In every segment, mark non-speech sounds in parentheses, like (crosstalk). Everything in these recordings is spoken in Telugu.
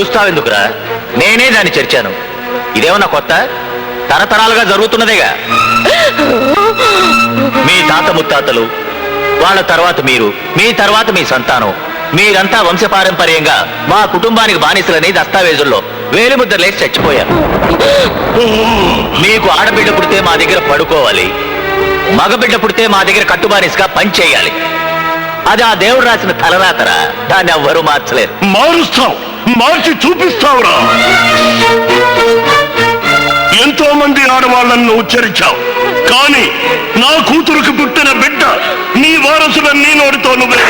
అరుస్తావెందుకురా నేనే దాన్ని చర్చాను. ఇదేమన్నా కొత్త? తరతరాలుగా జరుగుతున్నదేగా? మీ తాత ముత్తాతలు వాళ్ళ తర్వాత మీరు మీ తర్వాత మీ సంతానం మీరంతా వంశపారంపర్యంగా మా కుటుంబానికి బానిసలని దస్తావేజుల్లో వేలిముద్రలేసి చచ్చిపోయారు. మీకు ఆడబిడ్డ పుడితే మా దగ్గర పడుకోవాలి. మగబిడ్డ పుడితే మా దగ్గర కట్టుబానిసగా పని చేయాలి అది ఆ దేవుడు రాసిన తలరాతరా? దాన్ని ఎవ్వరూ మార్చలేరు. మారుస్తాం. మార్చి చూపిస్తావురా. ఎంతో మంది ఆడవాళ్ళను నువ్వు ఉచ్చరించావు కానీ నా కూతురుకు పుట్టిన బిడ్డ నీ వారసులను నీ నోటితో నువ్వే.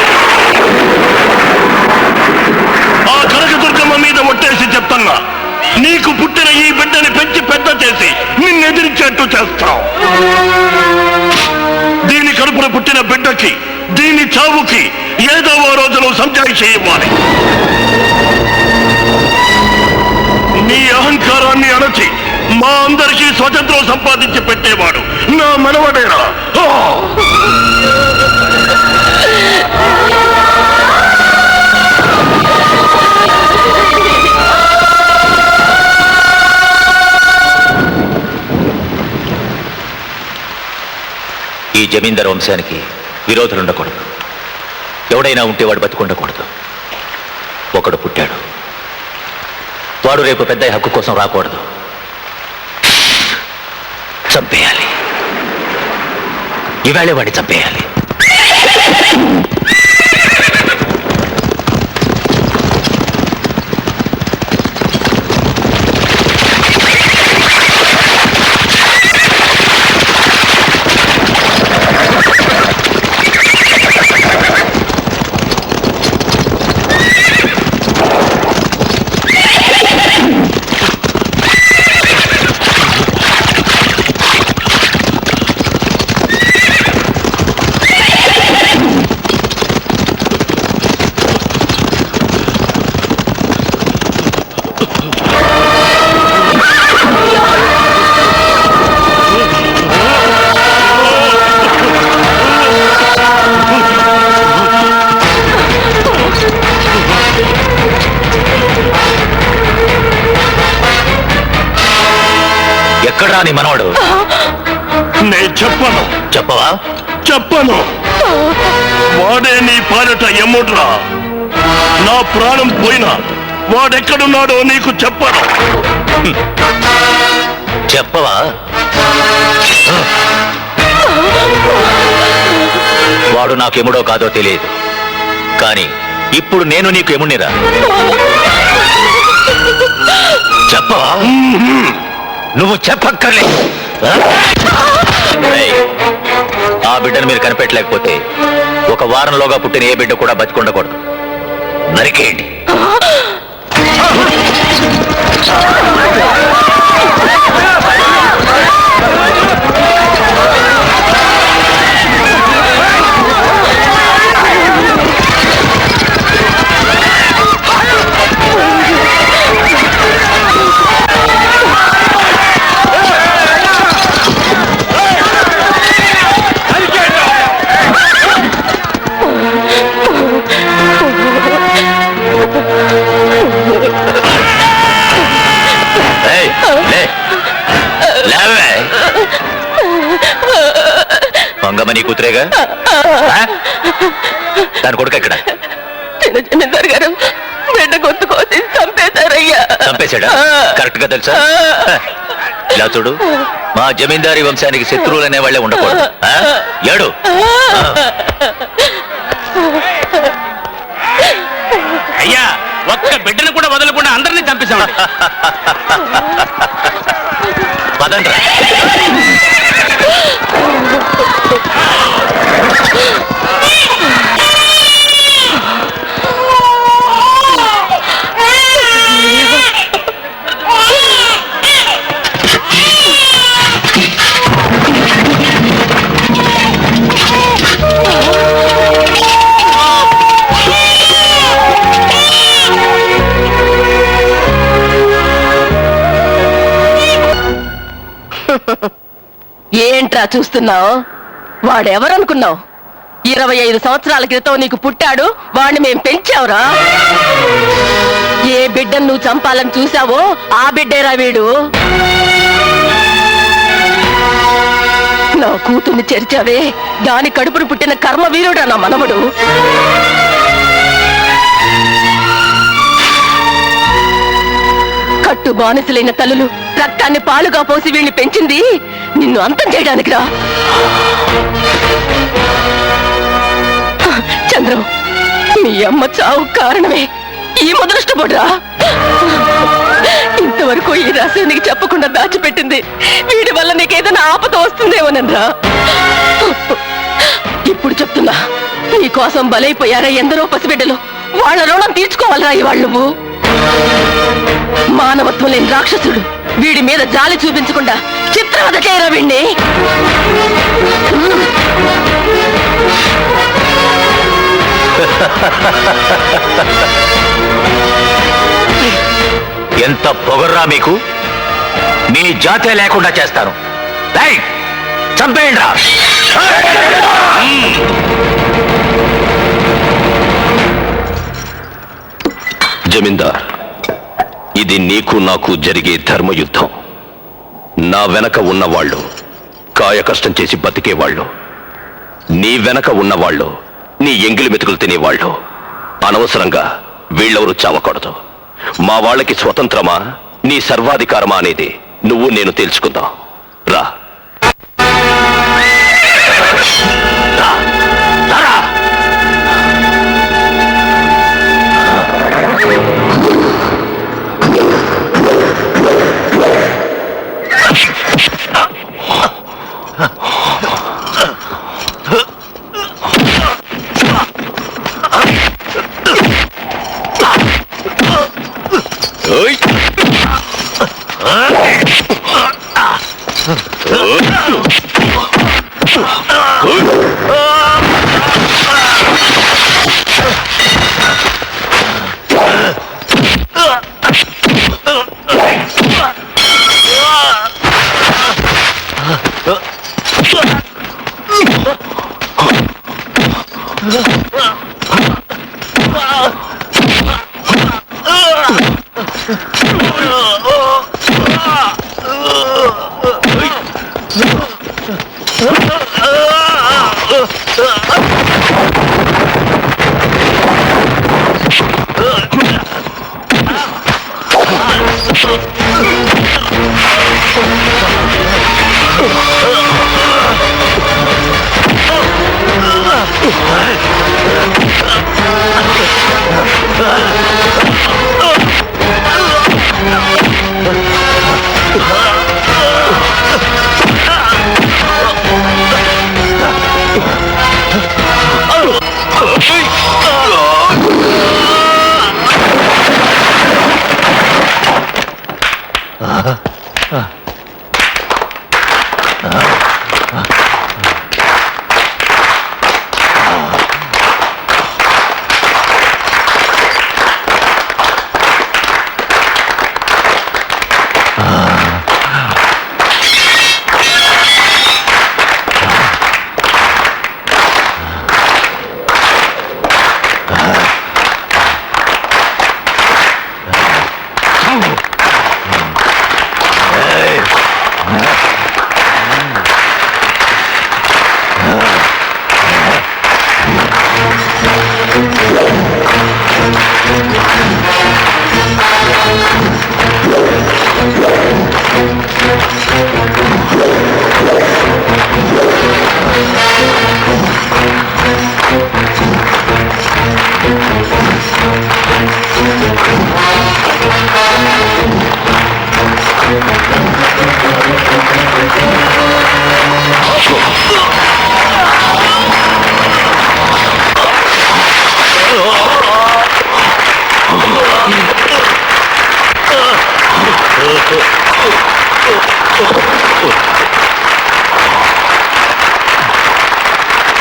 ఆ కనకదుర్గమ్మ మీద ఒట్టేసి చెప్తున్నా నీకు పుట్టిన ఈ బిడ్డని పెంచి పెద్ద చేసి నిన్నెదిరించేట్టు చేస్తావు. దీని కడుపున పుట్టిన బిడ్డకి దీని చావుకి ఏదో ఓ రోజులో సంచాయి సంజాయిషి అహంకారాన్ని అణచి మా అందరికీ స్వతంత్రం సంపాదించి పెట్టేవాడు నా మనవడేరా ఈ జమీందార్ వంశానికి విరోధులు ఉండకూడదు ఎవడైనా ఉంటే వాడు బతికుండకూడదు. ఒకడు పుట్టాడు. వాడు రేపు పెద్ద హక్కు కోసం రాకూడదు. చంపేయాలి. ఇవాళే వాడిని చంపేయాలి. ఎక్కడ్రా నీ మనవాడు? నే చెప్పను. చెప్పవా? చెప్పను. వాడే నీ పాలట ఎమ్ముడ్రా. నా ప్రాణం పోయినా వాడెక్కడున్నాడో నీకు చెప్పను. చెప్పవా? వాడు నాకెముడో కాదో తెలియదు. కానీ ఇప్పుడు నేను నీకు ఎమునిరా చెప్పవా? నువ్వు? ఏయ్, ఆ బిడ్డను మీరు కనిపెట్టలేకపోతే ఒక వారంలోగా పుట్టిన ఏ బిడ్డ కూడా బతికుండకూడదు నరికేయండి కూతురేగా? ఆ? దాని కొడుకు ఎక్కడ? జమీందార్ గారు బిడ్డ గొంతు కోసి చంపేశారయ్యా. చంపేశాడా? కరెక్ట్గా తెలుసా. ఇలా చూడు. మా జమీందారీ వంశానికి శత్రువులు అనే వాళ్ళే ఉండకూడదు? ఏడు. అయ్యా ఒక్క బిడ్డను కూడా వదలకుండా అందరినీ చంపేశాం పదండ్రా. ఏంట్రా చూస్తున్నావు? వాడెవరనుకున్నావు? ఇరవై ఐదు సంవత్సరాల క్రితం నీకు పుట్టాడు వాడిని మేం పెంచావురా? ఏ బిడ్డను నువ్వు చంపాలని చూసావో ఆ బిడ్డేరా వీడు? నా కూతుర్ని చేర్చావే దాని కడుపును పుట్టిన కర్మ వీరుడా నా మనముడు కట్టు బానిసలైన తల్లులు రక్తాన్ని పాలుగా పోసి వీళ్ళని పెంచింది. నిన్ను అంతం చేయడానికి రా చంద్రం మీ అమ్మ చావు కారణమే ఈ మొదలుష్టపడరా. ఇంతవరకు ఈ రహస్యం నీకు చెప్పకుండా దాచిపెట్టింది. వీడి వల్ల నీకేదైనా ఆపద వస్తుందేమోనరా ఇప్పుడు చెప్తున్నా నీ కోసం బలైపోయారా ఎందరో పసిబిడ్డలు. వాళ్ళ రుణం తీర్చుకోవాలరా ఇవాళ్ళు నువ్వు. మానవత్వం లేని రాక్షసుడు వీడి మీద జాలి చూపించకుండా చిత్రవద చేయరా వీణ్ణి? (laughs) ఎంత పొగర్రా మీకు? మీ జాతే లేకుండా చేస్తాను. రేయ్, చంపేయండి రా (laughs) జమీందార్ ఇది నీకు నాకు జరిగే ధర్మయుద్ధం. నా వెనక ఉన్నవాళ్ళు కాయ కష్టం చేసి బతికేవాళ్ళు. నీ వెనక ఉన్నవాళ్ళు నీ ఎంగిలి మెతుకులు తినేవాళ్ళు. అనవసరంగా వీళ్ళెవరూ చావకూడదు. మా వాళ్ళకి స్వతంత్రమా నీ సర్వాధికారమా అనేది నువ్వు నేను తెలుసుకుందాం. రా. ఆ Thank you.